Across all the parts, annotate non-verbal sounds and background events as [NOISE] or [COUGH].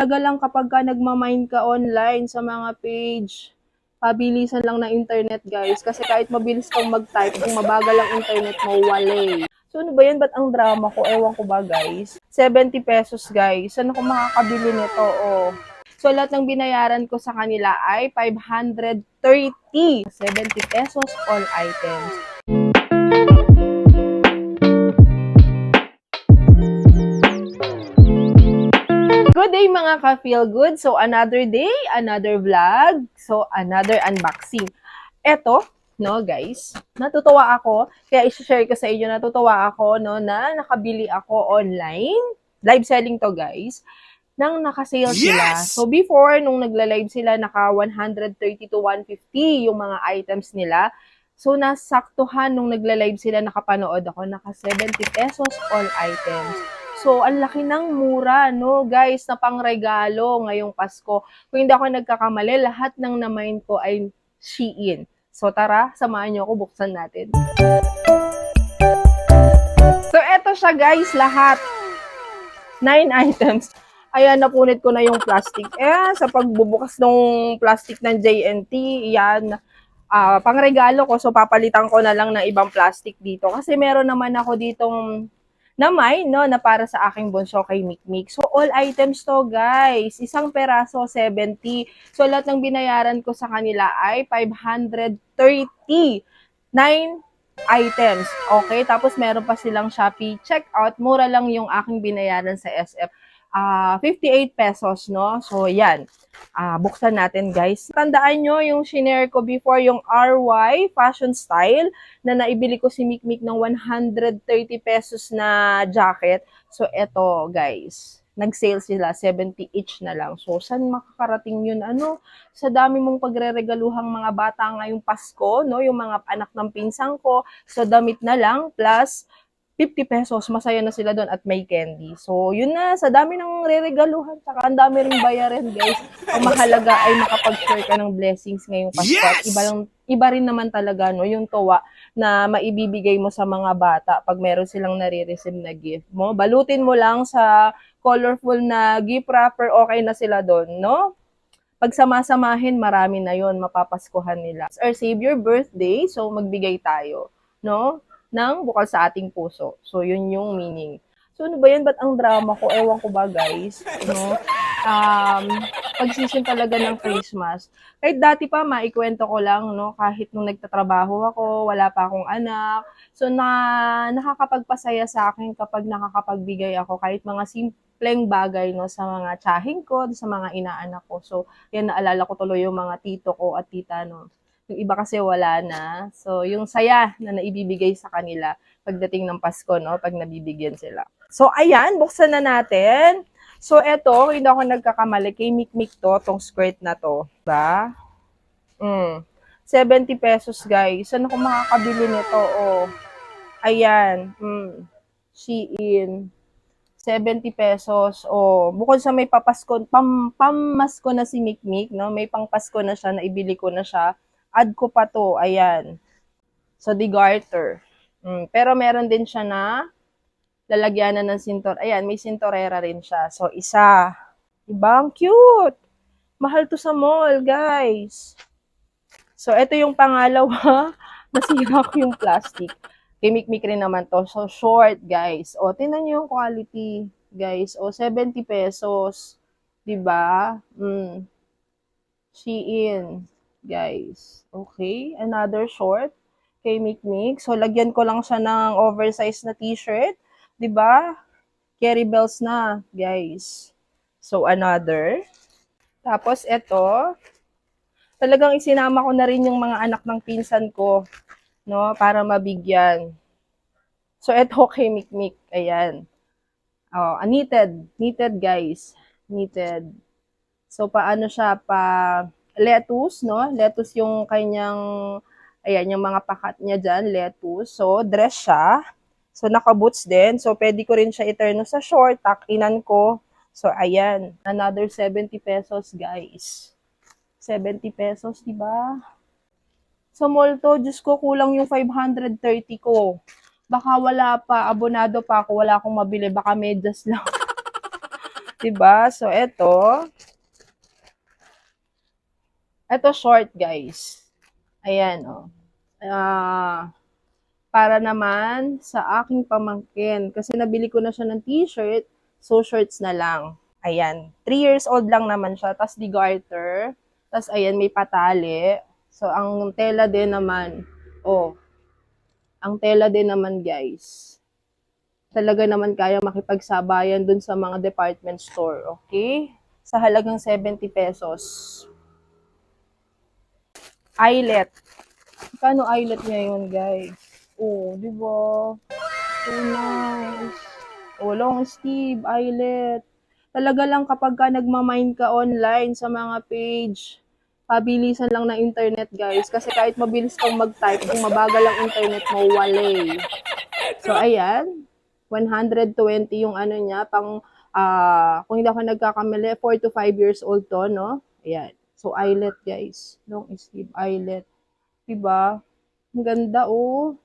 Talaga lang kapag ka nagmamind ka online sa mga page, pabilisan lang ng internet guys. Kasi kahit mabilis kang mag-type, kung mabagal ang internet mo, wale. So ano ba yan? Ba't ang drama ko? Ewan ko ba guys? 70 pesos guys. Saan ako makakabili nito? Oh. So lahat ng binayaran ko sa kanila ay 530. 70 pesos all items. Day mga ka-feel good. So another day, another vlog. So another unboxing. Eto, no guys, natutuwa ako. Kaya i-share ko sa inyo, natutuwa ako no na nakabili ako online. Live selling to guys. Nang naka-sale sila. Yes! So before, nung nagla-live sila, naka 130 to 150 yung mga items nila. So, nasaktuhan nung nagla-live sila, nakapanood ako, naka 70 pesos all items. So, ang laki ng mura, no, guys, na pangregalo ngayong Pasko. Kung hindi ako nagkakamali, lahat ng na-mind ko ay Shein. So, tara, samahan niyo ako, buksan natin. So, eto siya, guys, lahat. Nine items. Ayan, napunit ko na yung plastic. Eh, sa pagbubukas ng plastic ng JNT, yan, ah pangregalo ko. So, papalitan ko na lang ng ibang plastic dito. Kasi meron naman ako ditong na may, no, na para sa aking bunso kay Mikmik. So, all items to, guys. Isang peraso, 70. So, lahat ng binayaran ko sa kanila ay 530. Nine items. Okay? Tapos, meron pa silang Shopee checkout. Mura lang yung aking binayaran sa SF. Ah, 58 pesos, no? So, yan. Ah, buksan natin, guys. Tandaan nyo yung shinare ko before, yung RY Fashion Style, na naibili ko si Mikmik ng 130 pesos na jacket. So, eto, guys. Nag-sale sila, 70 each na lang. So, saan makakarating yun? Ano? Sa dami mong pagre-regaluhang mga bata ngayong Pasko, no? Yung mga anak ng pinsang ko. So, damit na lang, plus 50 pesos, masaya na sila doon at may candy. So, yun na, sa dami ng re-regaluhan, saka ang dami ring bayarin, guys. Ang mahalaga ay makapag-share ka ng blessings ngayong Pasko. Yes! iba, lang, iba rin naman talaga, no, yung tuwa na maibibigay mo sa mga bata pag meron silang nare-receive na gift mo. Balutin mo lang sa colorful na gift wrapper, okay na sila doon, no? Pag sama-samahin, marami na yon mapapaskuhan nila. It's our Savior birthday, so magbigay tayo, no? Ng bukal sa ating puso. So, yun yung meaning. So, ano ba yan? Ba't ang drama ko? Ewan ko ba, guys? No? Um, pag-season talaga ng Christmas. Kahit dati pa, maikwento ko lang, no? Kahit nung nagtatrabaho ako, wala pa akong anak. So, na, nakakapagpasaya sa akin kapag nakakapagbigay ako kahit mga simpleng bagay, no? Sa mga tsahing ko, sa mga inaanak ko. So, yan, naalala ko tuloy yung mga tito ko at tita, no? Yung iba kasi wala na. So, yung saya na naibibigay sa kanila pagdating ng Pasko, no? Pag nabibigyan sila. So, ayan, buksan na natin. So, eto, hindi ako nagkakamali. Kay Mikmik to, tong skirt na to. Diba? Mm. 70 pesos, guys. Saan ako makakabili nito? Oh. Ayan. Mm. Shein. 70 pesos. Oh, bukod sa may papasko, pam, pamasko na si Mikmik, no? May pangpasko na siya, naibili ko na siya add ko pa to, ayan. So, the garter. Mm, pero meron din siya na lalagyanan ng sintor. Ayan, may sintorera rin siya. So, isa. Diba? Ang cute! Mahal to sa mall, guys. So, ito yung pangalawa. [LAUGHS] Nasira ko yung plastic. Kimik-mik rin naman to. So, short, guys. O, tinan nyo yung quality, guys. O, 70 pesos. Diba? Mm. Shein guys. Okay, another short kay Mikmik. So, lagyan ko lang siya ng oversized na t-shirt. ba? Carry bells na, guys. So, another. Tapos, ito. Talagang isinama ko na rin yung mga anak ng pinsan ko, no? Para mabigyan. So, ito kay Mikmik. Ayan. Oh, knitted. Knitted, guys. Knitted. So, paano siya pa lettuce, no? Lettuce yung kanyang, ayan, yung mga pakat niya dyan, lettuce. So, dress siya. So, naka-boots din. So, pwede ko rin siya iturno sa short, takinan ko. So, ayan. Another 70 pesos, guys. 70 pesos, di ba? Sa mall to, Diyos ko, kulang yung 530 ko. Baka wala pa, abonado pa ako, wala akong mabili. Baka medyas lang. [LAUGHS] Diba? So, eto. Eto short, guys. Ayan, oh. Ah, para naman sa aking pamangkin. Kasi nabili ko na siya ng t-shirt, so shorts na lang. Ayan. 3 years old lang naman siya. Tapos di garter. Tapos ayan, may patali. So, ang tela din naman, oh, ang tela din naman, guys, talaga naman kaya makipagsabayan dun sa mga department store, okay? Sa halagang 70 pesos. Eyelet. Kano eyelet ngayon, guys? Oh, di ba? So nice. Oh, long sleeve, eyelet. Talaga lang kapag ka nagmamind ka online sa mga page, pabilisan lang ng internet, guys. Kasi kahit mabilis kang mag-type, kung mabagal ang internet mo, wale. So, ayan. 120 yung ano niya, pang, ah, kung hindi ako nagkakamali, 4 to 5 years old to, no? Ayan. So, eyelet, guys. Long sleeve eyelet. Diba? Ang ganda, oh.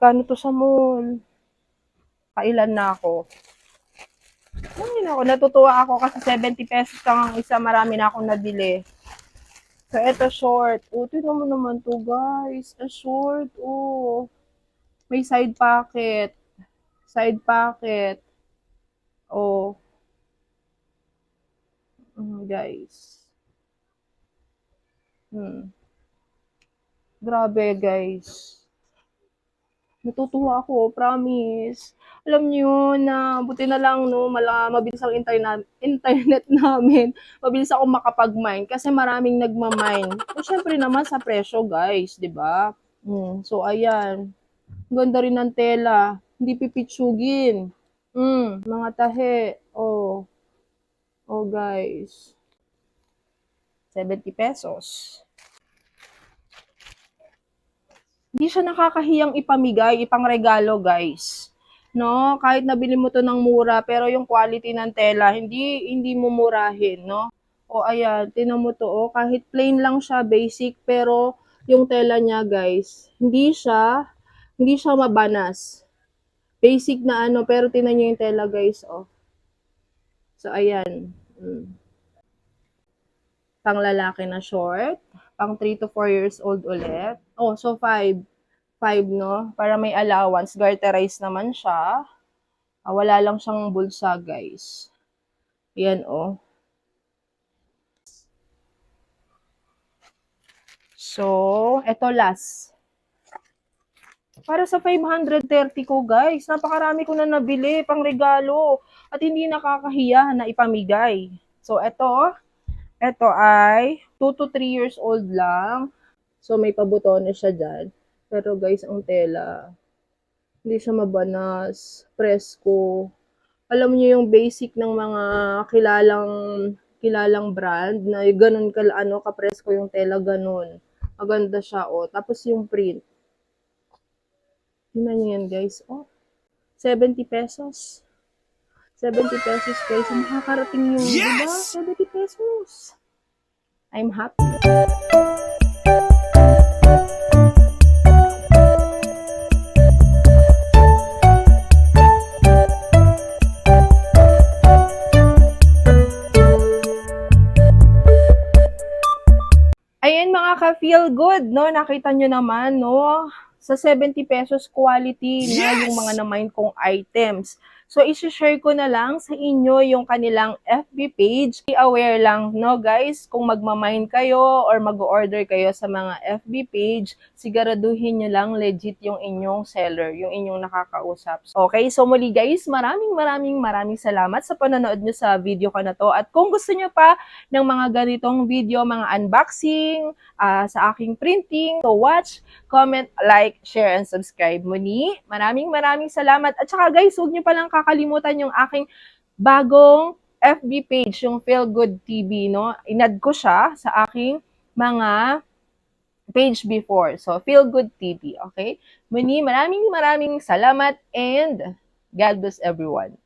Kano to sa mall? Kailan na ako? Ay, ako, natutuwa ako kasi 70 pesos lang ang isa, marami na akong nabili. So, eto short. Oh, tignan mo naman to, guys. A short, oh. May side pocket. Side pocket. Oh. Guys. Hmm. Grabe, guys. Natutuwa ako, promise. Alam niyo na buti na lang no, mala, mabilis ang internet internet [LAUGHS] namin. Mabilis ako makapag-mine kasi maraming nagma-mine. So syempre naman sa presyo, guys, 'di ba? Mm, so ayan. Ganda rin ng tela. Hindi pipitsugin. Mm, mga tahe. Oh. Oh, guys. 70 pesos. Hindi siya nakakahiyang ipamigay, ipangregalo, guys. No, kahit nabili mo to ng mura, pero yung quality ng tela, hindi hindi mo murahin, no? O ayan, tinan mo to, oh, kahit plain lang siya, basic, pero yung tela niya, guys, hindi siya hindi siya mabanas. Basic na ano, pero tinan niyo yung tela, guys, oh. So ayan. Mm. Pang lalaki na short, pang 3 to 4 years old ulit. Oh, so 5. 5, no? Para may allowance. Garterized naman siya. Ah, wala lang siyang bulsa, guys. Yan, oh. So, eto last. Para sa 530 ko, guys. Napakarami ko na nabili pang regalo. At hindi nakakahiya na ipamigay. So, eto. Eto ay 2 to 3 years old lang. So, may pabutones siya dyan. Pero guys, ang tela, hindi siya mabanas, presko. Alam niyo yung basic ng mga kilalang kilalang brand na ganun ka ano kapresko yung tela ganun. Maganda siya oh. Tapos yung print. Tingnan niyo guys. Oh. 70 pesos. 70 pesos guys. Makakarating yung, Yes! diba? 70 pesos. I'm happy. Ayan mga ka-feel good, no? Nakita nyo naman, no? Sa 70 pesos quality na Yes! yung mga na-mine kong items. So, isi-share ko na lang sa inyo yung kanilang FB page. Be aware lang, no guys, kung magmamine kayo or mag-order kayo sa mga FB page, siguraduhin nyo lang legit yung inyong seller, yung inyong nakakausap. Okay, so muli guys, maraming maraming maraming salamat sa panonood nyo sa video ko na to. At kung gusto nyo pa ng mga ganitong video, mga unboxing, ah, sa aking printing, so watch, comment, like, share, and subscribe. Muli, maraming maraming salamat. At saka guys, huwag nyo palang kakalimutan yung aking bagong FB page, yung Feel Good TV, no? Inad ko siya sa aking mga page before. So, Feel Good TV, okay? Muli, maraming maraming salamat and God bless everyone.